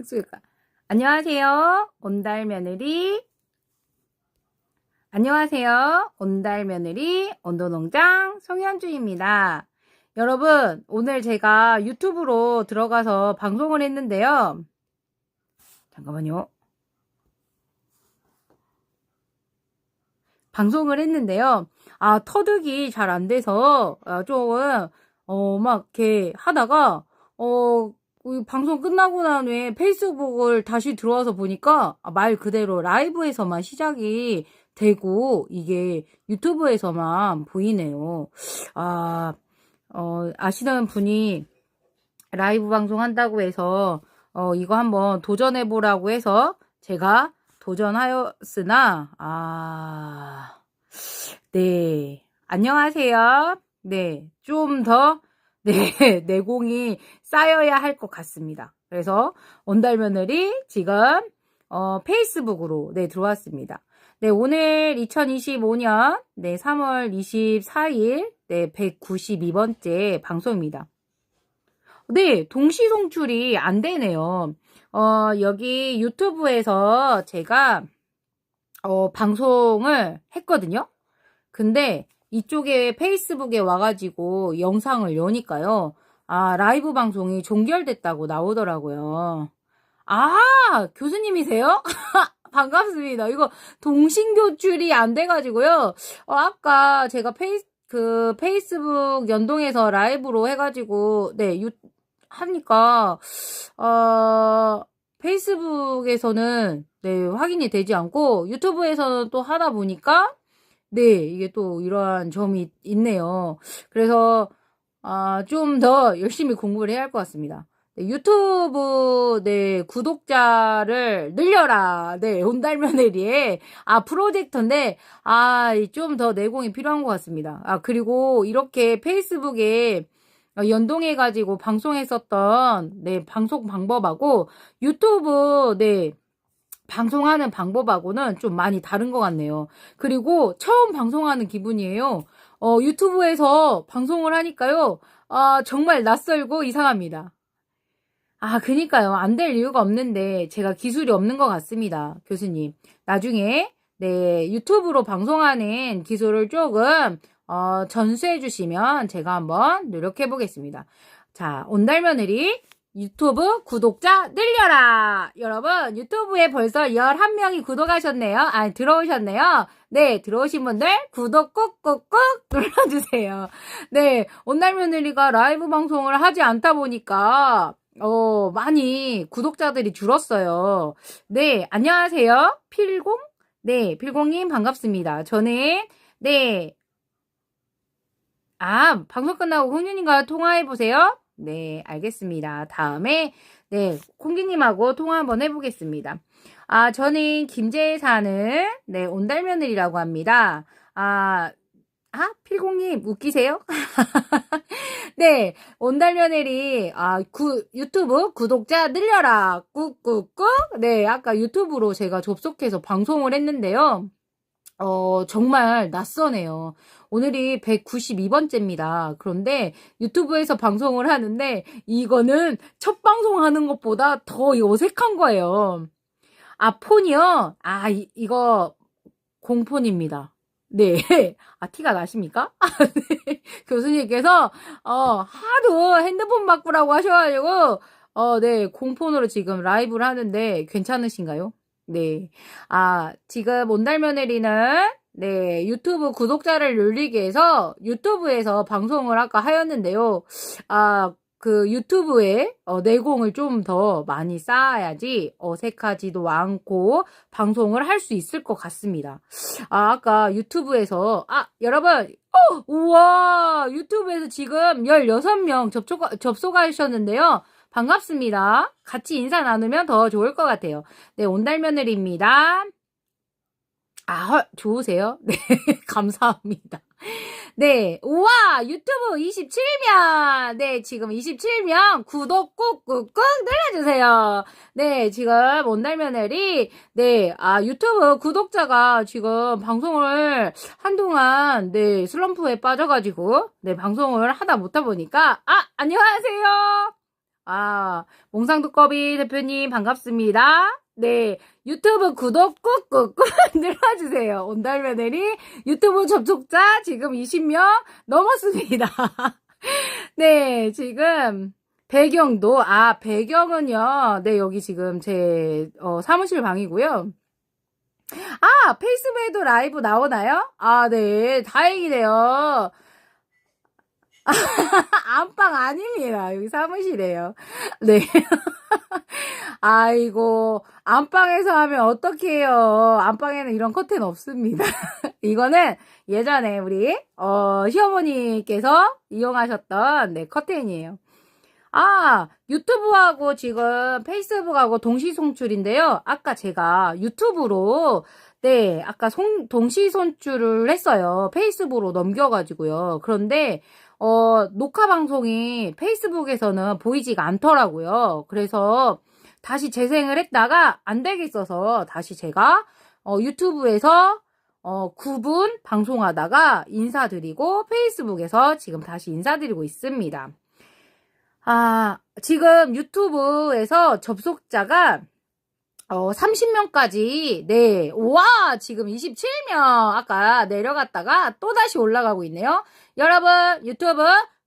특수효과. 안녕하세요. 온달 며느리. 안녕하세요. 온달 며느리 온도농장 송현주입니다. 여러분, 오늘 제가 유튜브로 들어가서 방송을 했는데요. 잠깐만요. 방송을 했는데요. 아, 터득이 잘 안 돼서, 아, 좀, 어, 막, 이렇게 하다가, 어, 이 방송 끝나고 난 후에 페이스북을 다시 들어와서 보니까 아, 말 그대로 라이브에서만 시작이 되고 이게 유튜브에서만 보이네요. 아, 어, 아시는 분이 라이브 방송 한다고 해서 어, 이거 한번 도전해 보라고 해서 제가 도전하였으나 아, 네. 안녕하세요. 네. 좀 더 네, 내공이 쌓여야 할 것 같습니다. 그래서 온달 며느리 지금 어, 페이스북으로 네 들어왔습니다. 네 오늘 2025년 네 3월 24일 네 192번째 방송입니다. 네 동시 송출이 안 되네요. 어 여기 유튜브에서 제가 어 방송을 했거든요. 근데 이쪽에 페이스북에 와가지고 영상을 여니까요. 아, 라이브 방송이 종결됐다고 나오더라고요. 아, 교수님이세요? 반갑습니다. 이거 동신교출이 안 돼가지고요. 어, 아까 제가 페이, 그, 페이스북 연동해서 라이브로 해가지고, 네, 유, 하니까, 어, 페이스북에서는, 네, 확인이 되지 않고, 유튜브에서는 또 하다 보니까, 네, 이게 또 이러한 점이 있네요. 그래서, 아, 좀 더 열심히 공부를 해야 할 것 같습니다. 네, 유튜브, 네, 구독자를 늘려라. 네, 온달 며느리의, 아, 프로젝터인데, 아, 좀 더 내공이 필요한 것 같습니다. 아, 그리고 이렇게 페이스북에 연동해 가지고 방송했었던, 네, 방송 방법하고, 유튜브, 네, 방송하는 방법하고는 좀 많이 다른 것 같네요. 그리고 처음 방송하는 기분이에요. 어, 유튜브에서 방송을 하니까요. 아, 정말 낯설고 이상합니다. 아, 그니까요. 안 될 이유가 없는데 제가 기술이 없는 것 같습니다. 교수님. 나중에 네, 유튜브로 방송하는 기술을 조금 어, 전수해 주시면 제가 한번 노력해 보겠습니다. 자, 온달 며느리 유튜브 구독자 늘려라! 여러분, 유튜브에 벌써 11명이 구독하셨네요. 아, 들어오셨네요. 네, 들어오신 분들 구독 꾹꾹꾹 눌러주세요. 네, 온날 며느리가 라이브 방송을 하지 않다 보니까, 어, 많이 구독자들이 줄었어요. 네, 안녕하세요. 필공? 네, 필공님 반갑습니다. 저는, 네, 아, 방송 끝나고 홍윤님과 통화해보세요. 네, 알겠습니다. 다음에, 네, 콩기님하고 통화 한번 해보겠습니다. 아, 저는 김제에 사는, 네, 온달며느리라고 합니다. 아, 아, 필공님, 웃기세요? 네, 온달며느리, 아, 구, 유튜브 구독자 늘려라. 꾹꾹꾹. 네, 아까 유튜브로 제가 접속해서 방송을 했는데요. 어, 정말 낯서네요. 오늘이 192번째입니다. 그런데 유튜브에서 방송을 하는데 이거는 첫 방송 하는 것보다 더 어색한 거예요. 아, 폰이요? 아, 이, 이거 공폰입니다. 네. 아, 티가 나십니까? 아, 네. 교수님께서, 어, 하도 핸드폰 바꾸라고 하셔가지고, 어, 네. 공폰으로 지금 라이브를 하는데 괜찮으신가요? 네. 아, 지금 온달며느리는 네, 유튜브 구독자를 늘리기 위해서 유튜브에서 방송을 아까 하였는데요. 아, 그 유튜브에 어, 내공을 좀 더 많이 쌓아야지 어색하지도 않고 방송을 할 수 있을 것 같습니다. 아, 아까 유튜브에서 아, 여러분 어, 우와, 유튜브에서 지금 16명 접촉 접속하셨는데요. 반갑습니다. 같이 인사 나누면 더 좋을 것 같아요. 네, 온달며느리입니다. 아, 헐, 좋으세요? 네, 감사합니다. 네, 우와, 유튜브 27명! 네, 지금 27명 구독 꾹꾹꾹 눌러주세요. 네, 지금 온달며느리, 네, 아, 유튜브 구독자가 지금 방송을 한동안, 네, 슬럼프에 빠져가지고, 네, 방송을 하다 못하 보니까, 아, 안녕하세요! 아, 몽상두꺼비 대표님 반갑습니다. 네, 유튜브 구독 꾹꾹꾹 눌러주세요. 온달며느리 유튜브 접속자 지금 20명 넘었습니다. 네, 지금 배경도, 아, 배경은요, 네, 여기 지금 제 어, 사무실 방이고요. 아, 페이스북에도 라이브 나오나요? 아, 네, 다행이네요. 안방 아닙니다. 여기 사무실이에요. 네. 아이고, 안방에서 하면 어떡해요. 안방에는 이런 커튼 없습니다. 이거는 예전에 우리, 어, 시어머니께서 이용하셨던, 네, 커튼이에요. 아, 유튜브하고 지금 페이스북하고 동시 송출인데요. 아까 제가 유튜브로, 네, 아까 송, 동시 송출을 했어요. 페이스북으로 넘겨가지고요. 그런데, 어, 녹화 방송이 페이스북에서는 보이지가 않더라고요. 그래서 다시 재생을 했다가 안 되겠어서 다시 제가 어, 유튜브에서 어, 9분 방송하다가 인사드리고 페이스북에서 지금 다시 인사드리고 있습니다. 아, 지금 유튜브에서 접속자가 어, 30명까지, 네, 와, 지금 27명, 아까 내려갔다가 또다시 올라가고 있네요. 여러분, 유튜브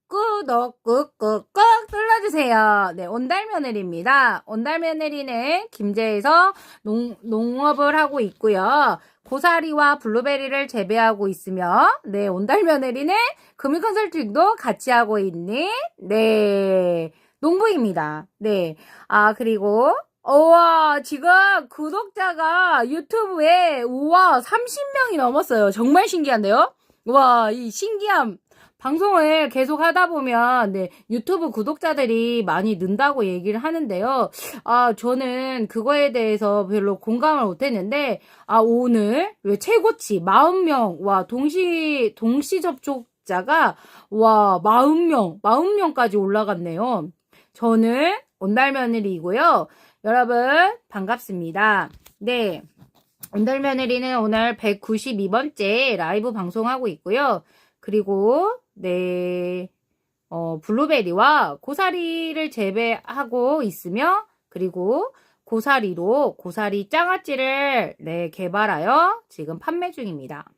구독 꾹 꾹 꾹 눌러주세요. 네, 온달며느리입니다. 온달며느리는 김제에서 농, 농업을 하고 있고요. 고사리와 블루베리를 재배하고 있으며, 네, 온달며느리는 금융 컨설팅도 같이 하고 있는, 네, 농부입니다. 네, 아, 그리고, 우와, 지금 구독자가 유튜브에, 우와, 30명이 넘었어요. 정말 신기한데요? 와, 이 신기함. 방송을 계속 하다 보면, 네, 유튜브 구독자들이 많이 는다고 얘기를 하는데요. 아, 저는 그거에 대해서 별로 공감을 못 했는데, 아, 오늘, 왜 최고치 40명, 와, 동시, 동시 접촉자가, 와, 40명, 40명까지 올라갔네요. 저는 온달며느리이고요. 여러분, 반갑습니다. 네. 온달며느리는 오늘 192번째 라이브 방송하고 있고요. 그리고, 네, 어, 블루베리와 고사리를 재배하고 있으며, 그리고 고사리로 고사리 장아찌를, 네, 개발하여 지금 판매 중입니다.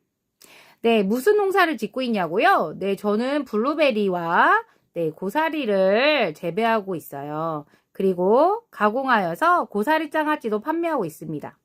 네, 무슨 농사를 짓고 있냐고요? 네, 저는 블루베리와, 네, 고사리를 재배하고 있어요. 그리고 가공하여서 고사리 장 아찌도 판매하고 있습니다.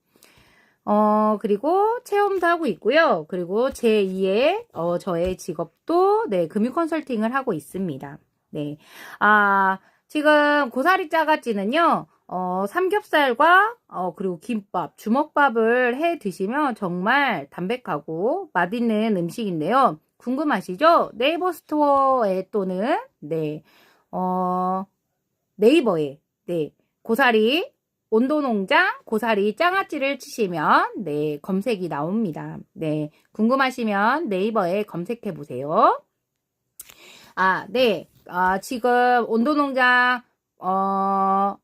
어, 그리고 체험도 하고 있고요. 그리고 제2의, 어, 저의 직업도, 네, 금융 컨설팅을 하고 있습니다. 네. 아, 지금 고사리 짜가찌는요, 어, 삼겹살과, 어, 그리고 김밥, 주먹밥을 해 드시면 정말 담백하고 맛있는 음식인데요. 궁금하시죠? 네이버 스토어에 또는, 네, 어, 네이버에, 네, 고사리, 온도농장 고사리 장아찌를 치시면 네 검색이 나옵니다. 네 궁금하시면 네이버에 검색해 보세요. 아 네. 아 지금 온도농장 어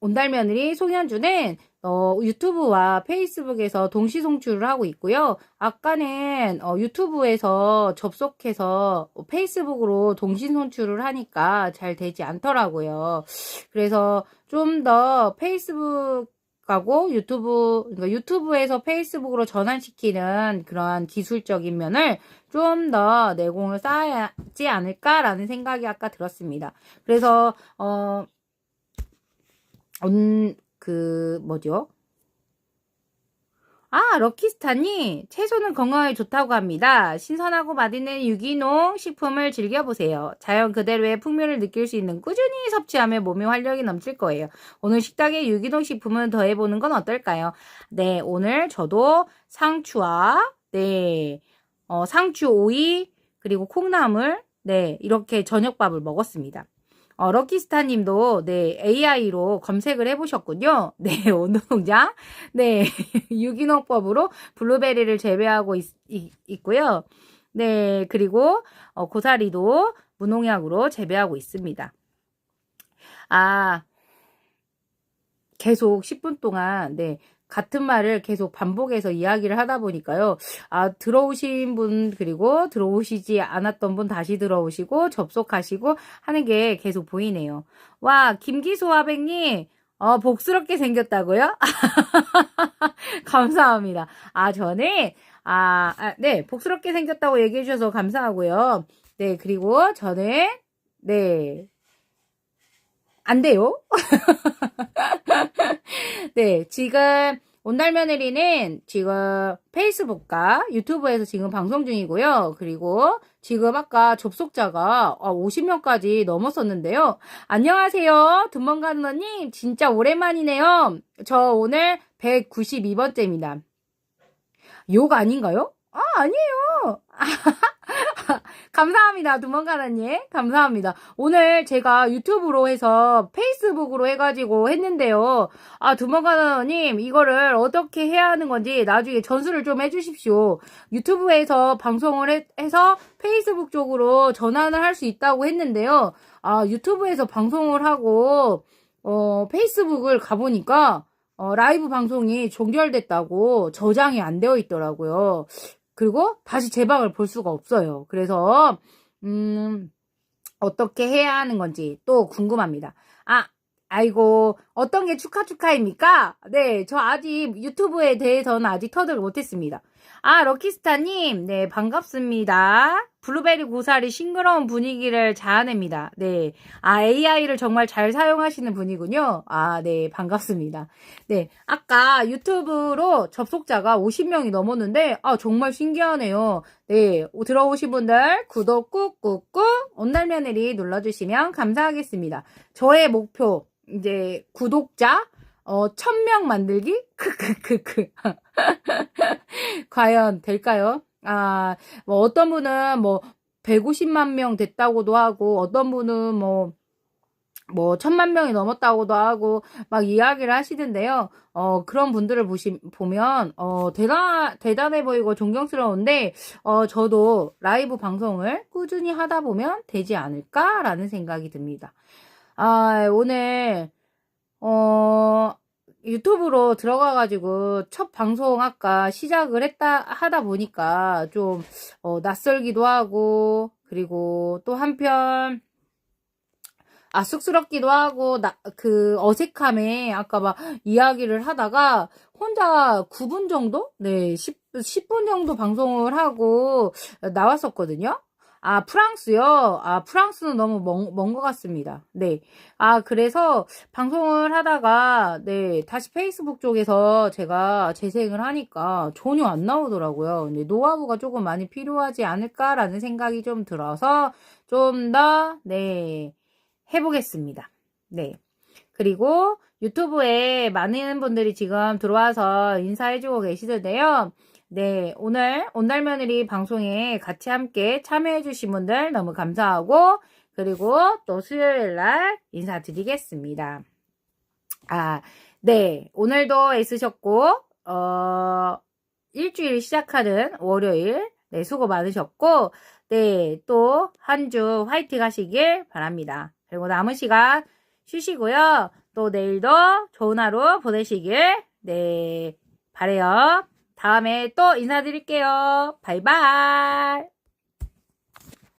온달며느리 송현주는 어, 유튜브와 페이스북에서 동시 송출을 하고 있고요. 아까는 어, 유튜브에서 접속해서 페이스북으로 동시 송출을 하니까 잘 되지 않더라고요. 그래서 좀 더 페이스북 하고 유튜브, 그러니까 유튜브에서 페이스북으로 전환시키는 그러한 기술적인 면을 좀 더 내공을 쌓아야지 않을까라는 생각이 아까 들었습니다. 그래서, 어, 음, 그, 뭐죠? 아, 럭키스타니 채소는 건강에 좋다고 합니다. 신선하고 맛있는 유기농 식품을 즐겨보세요. 자연 그대로의 풍미를 느낄 수 있는 꾸준히 섭취하면 몸에 활력이 넘칠 거예요. 오늘 식탁에 유기농 식품을 더해보는 건 어떨까요? 네, 오늘 저도 상추와, 네, 어, 상추 오이, 그리고 콩나물, 네, 이렇게 저녁밥을 먹었습니다. 어, 럭키스타님도 네 AI로 검색을 해보셨군요. 네 온도농장 네 유기농법으로 블루베리를 재배하고 있, 있 고요 네 그리고 어, 고사리도 무농약으로 재배하고 있습니다. 아 계속 10분 동안 네 같은 말을 계속 반복해서 이야기를 하다 보니까요. 아, 들어오신 분, 그리고 들어오시지 않았던 분 다시 들어오시고, 접속하시고 하는 게 계속 보이네요. 와, 김기수 화백님, 어, 복스럽게 생겼다고요? 감사합니다. 아, 전에, 아, 아, 네, 복스럽게 생겼다고 얘기해 주셔서 감사하고요. 네, 그리고 저는, 네, 안 돼요. 네, 지금 온달 며느리는 지금 페이스북과 유튜브에서 지금 방송 중이고요. 그리고 지금 아까 접속자가 50명까지 넘었었는데요. 안녕하세요. 금방가는 언님. 진짜 오랜만이네요. 저 오늘 192번째입니다. 욕 아닌가요? 아, 아니에요. 감사합니다. 두번가나님. 감사합니다. 오늘 제가 유튜브로 해서 페이스북으로 해가지고 했는데요. 아, 두번가나님, 이거를 어떻게 해야 하는 건지 나중에 전수를 좀 해주십시오. 유튜브에서 방송을 해, 해서 페이스북 쪽으로 전환을 할 수 있다고 했는데요. 아, 유튜브에서 방송을 하고, 어, 페이스북을 가보니까, 어, 라이브 방송이 종결됐다고 저장이 안 되어 있더라고요. 그리고 다시 제 방을 볼 수가 없어요. 그래서 음 어떻게 해야 하는 건지 또 궁금합니다. 아 아이고 어떤 게 축하 축하입니까? 네, 저 아직 유튜브에 대해서는 아직 터득을 못했습니다. 아 럭키스타님, 네 반갑습니다. 블루베리 고사리 싱그러운 분위기를 자아냅니다. 네, 아 AI를 정말 잘 사용하시는 분이군요. 아 네 반갑습니다. 네, 아까 유튜브로 접속자가 50명이 넘었는데 아 정말 신기하네요. 네, 들어오신 분들 구독 꾹꾹꾹 온날 며느리 눌러주시면 감사하겠습니다. 저의 목표 이제 구독자 어, 천명 만들기? 크크크크. 과연 될까요? 아, 뭐 어떤 분은 뭐 150만 명 됐다고도 하고 어떤 분은 뭐 뭐, 천만 명이 넘었다고도 하고, 막 이야기를 하시는데요. 어, 그런 분들을 보시, 보면, 어, 대단, 대단해 보이고 존경스러운데, 어, 저도 라이브 방송을 꾸준히 하다 보면 되지 않을까라는 생각이 듭니다. 아, 오늘, 어, 유튜브로 들어가가지고 첫 방송 아까 시작을 했다, 하다 보니까 좀, 어, 낯설기도 하고, 그리고 또 한편, 아, 쑥스럽기도 하고, 나, 그, 어색함에, 아까 막, 이야기를 하다가, 혼자 9분 정도? 네, 10, 10분 정도 방송을 하고, 나왔었거든요? 아, 프랑스요? 아, 프랑스는 너무 먼, 먼 것 같습니다. 네. 아, 그래서 방송을 하다가, 네, 다시 페이스북 쪽에서 제가 재생을 하니까 전혀 안 나오더라고요. 근데 노하우가 조금 많이 필요하지 않을까라는 생각이 좀 들어서 좀 더, 네, 해보겠습니다. 네. 그리고 유튜브에 많은 분들이 지금 들어와서 인사해주고 계시던데요. 네, 오늘 온날 며느리 방송에 같이 함께 참여해주신 분들 너무 감사하고 그리고 또 수요일 날 인사드리겠습니다. 아, 네, 오늘도 애쓰셨고 어 일주일 시작하는 월요일 네 수고 많으셨고 네, 또 한 주 화이팅 하시길 바랍니다. 그리고 남은 시간 쉬시고요. 또 내일도 좋은 하루 보내시길 네 바래요. 다음에 또 인사드릴게요. 바이바이.